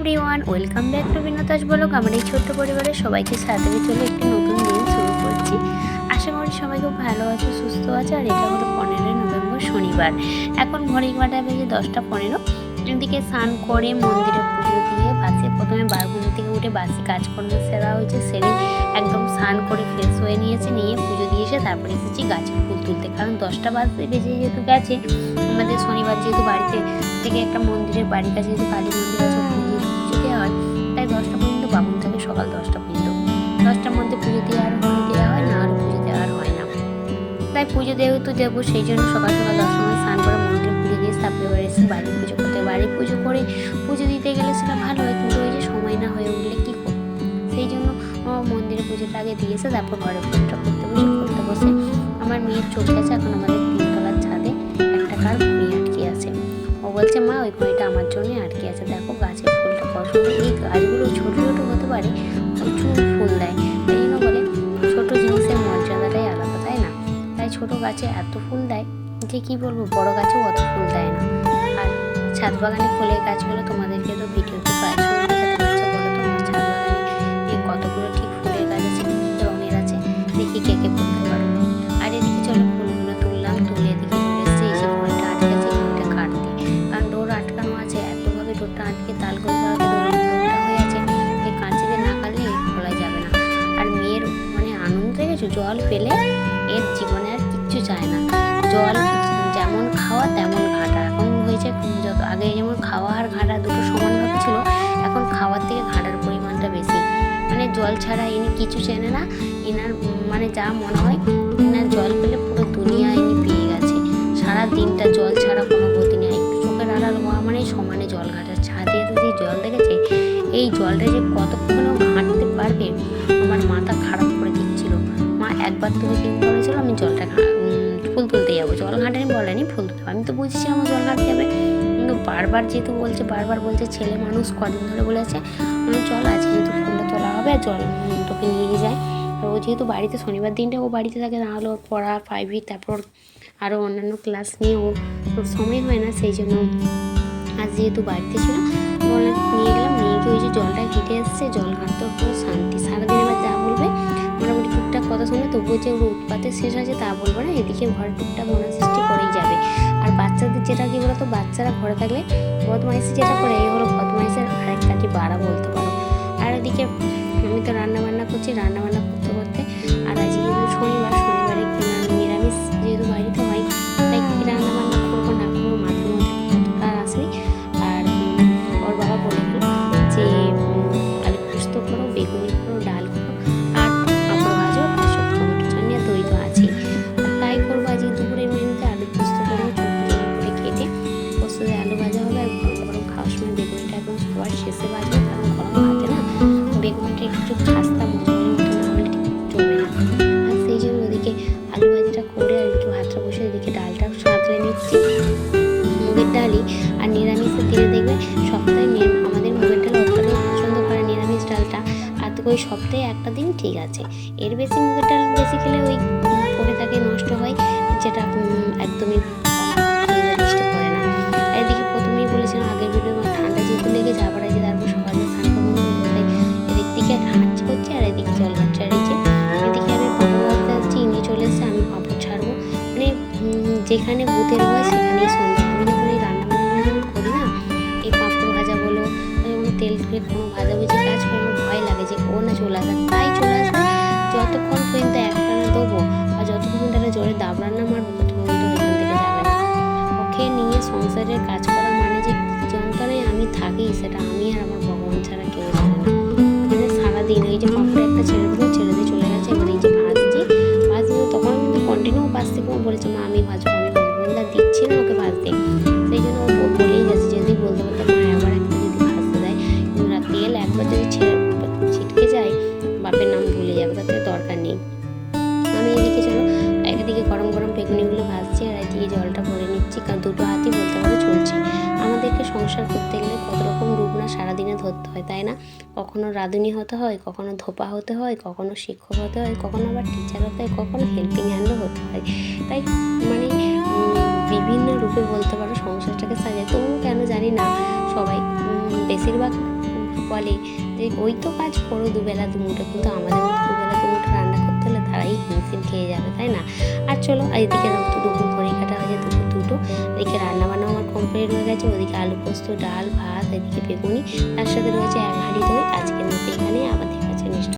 Everyone welcome back to Binodas blog আমার এই ছোট্ট পরিবারের সবাইকে সাথে চলে একটি নতুন দিন শুরু করছি। আশা করি সবাই খুব ভালো আছে, সুস্থ আছে, আর এটা হলো পনেরোই নভেম্বর শনিবার। এখন ঘড়ি কাটা বেজে দশটা পনেরো। এদিকে স্নান করে মন্দিরে পুজো দিয়ে বাসে প্রথমে বারঘুম থেকে উঠে বাসে কাজকর্ম সেরা হয়েছে, সেরে একদম স্নান করে ফ্রেশ হয়ে নিয়েছে, নিয়ে পুজো দিয়ে এসে তারপরে এসেছি গাছে ফুল তুলতে। কারণ দশটা বাজতে বেজে যেহেতু গেছে, আমাদের শনিবার যেহেতু বাড়িতে থেকে একটা মন্দিরের বাড়ির কাছে যেহেতু কালী মন্দির আছে পুজো যেহেতু দেবো, সেই জন্য সকাল সকাল দশটার মধ্যে স্নান করে মন্দিরে পুজো দিয়ে তারপরে এবার এসে বাড়ি পুজো করতে। বাড়ি পুজো করে পুজো দিতে গেলে সেটা ভালো হয়, কিন্তু ওই যে সময় না হয়ে উঠলে কী করব? সেই জন্য মন্দিরে পুজোটা আগে দিয়েছে তারপর ঘরে পুজোটা করতে বসে করতে বসে আমার মেয়ের চোখ আছে এখন আমাদের তিনতলার ছাদে একটা কার ঘুড়ি আটকে আছে। ও বলছে, মা, ওই ঘড়িটা আমার জন্যই আটকে আছে, দেখো গাছের ফুলটা পছন্দ এই গাছগুলো ছোটো ছোটো হতে পারে, প্রচুর ফুল দেয়। ছোটো গাছে এত ফুল দেয় যে কি বলব, বড় গাছেও অত ফুল দেয় না। আর ছাদ বাগানে ফুলের গাছগুলো তোমাদেরকে তো বলো তো আমার ছাদ বাগানে কতগুলো ঠিক ফুলের গাছ আছে দেখি পারো। আর এদিকে চলো তুললাম, তুলে এদিকে কারণ ডোর আটকানো আছে, এতভাবে ডোরটা আটকে ডোরটা হয়ে না কাটলে যাবে না। আর মেয়ের মানে আনন্দ জল পেলে এর জীবনে আর কিচ্ছু চায় না। জল যেমন খাওয়া তেমন ঘাটা। এখন হয়েছে যত আগে যেমন খাওয়া আর ঘাটা দুটো সমানভাবে ছিল, এখন খাওয়ার থেকে ঘাটার পরিমাণটা বেশি। মানে জল ছাড়া ইনি কিছু চেনে না। এনার মানে যা মনে হয় এনার জল পেলে পুরো দুনিয়া ইনি পেয়ে গেছে। সারা দিনটা জল ছাড়া কোনো গতি নেই। একটু চোখের আড়াল হওয়া মানে সমানে জল ঘাটার ছাদে তো যে জল দেখেছে, এই জলটা যে কতক্ষণও ঘাঁটতে পারবে, আমার মাথা খারাপ একবার তুমি দিন করেছিল, আমি জলটা ফুল তুলতে যাব। জল ঘাটানি বলেনি, ফুল তুলতে আমি তো বুঝেছিলাম আমার জল ঘাটতে যাবে। কিন্তু বারবার যেহেতু বলছে, বারবার বলছে, ছেলে মানুষ কদিন ধরে বলেছে, আমি চল আজকে যেহেতু ফুলটা তোলা হবে জল তোকে নিয়ে যায় ও যেহেতু বাড়িতে, শনিবার দিনটা ও বাড়িতে থাকে, না হলে ওর পড়া প্রাইভেট তারপর আরও অন্যান্য ক্লাস নিয়ে ও সময় হয় না, সেই জন্য আজ যেহেতু বাড়িতে ছিল, বললাম, নিয়ে গেলাম, নিয়ে গিয়ে ওই যে জলটা ঘেটে এসছে, জল ঘাটতে তবুও যে ওর উৎপাতের শেষ আছে তা বলব না, এদিকে ঘরে টুকটা মনে সৃষ্টি করেই যাবে। আর বাচ্চাদের যেটা কি বলতো, বাচ্চারা ঘরে থাকলে বদমাইশি যেটা করে, এই হলো বদমাইশের আরেক কাটি বাড়া বলতে পারো। আর এদিকে আমি তো রান্না বান্না করছি রান্না বান্না সপ্তাহে একটা দিন ঠিক আছে। এর বেশি মুগের ডাল বেশি খেলে ওই পড়ে থাকে নষ্ট হয়, যেটা একদমই এদিকে প্রথমেই বলেছিলাম, আগের তারপর এদিক করছি, আর এদিকে এদিকে আমি চলে আমি ছাড়বো। মানে যেখানে ভূতের ভয়, সেখানেই সন্দেহ আমি যখন এই রান্না বান্না করি না, এই পাঁপড় ভাজা বলো তেল তুলে কোনো ভাজাভুজি কাজ করলে ভয় লাগে যে ও না চলে আসবে তাই চলে আসবে যতক্ষণ পর্যন্ত এক টানা দেবো আর যতক্ষণ তারা জোরে দাবড়ান না মারবো, ততক্ষণ পর্যন্ত ওইখান থেকে যাবে ওকে নিয়ে সংসারের কাজ সংসার করতে গেলে কত রকম রূপ না সারাদিনে ধরতে হয়, তাই না? কখনো রাঁধুনি হতে হয়, কখনো ধোপা হতে হয়, কখনো শিক্ষক হতে হয়, কখনো আবার টিচার হতে হয়, কখনো হেল্পিং হ্যান্ডও হতে হয়। তাই মানে বিভিন্ন রূপে বলতে পারো সংসারটাকে সাজে তবুও কেন জানি না সবাই বেশিরভাগ বলে যে, ওই তো কাজ করো দুবেলা দুমুটো কিন্তু আমাদের মতো দুবেলা দুমুটো রান্না করতে হলে তারাই হিমসিম খেয়ে যাবে, তাই না? আর চলো এদিকে দুপুর পরীক্ষাটা হয়ে যায় দুপুর দুটো। এদিকে রান্নাবান্না আমার কমপ্লিট হয়ে গেছে আলু পোস্ত, ডাল, ভাত, এদিকে বেগুনি, তার সাথে রয়েছে এক হাঁড়ি দই। আজকের মধ্যে এখানে আবার দেখা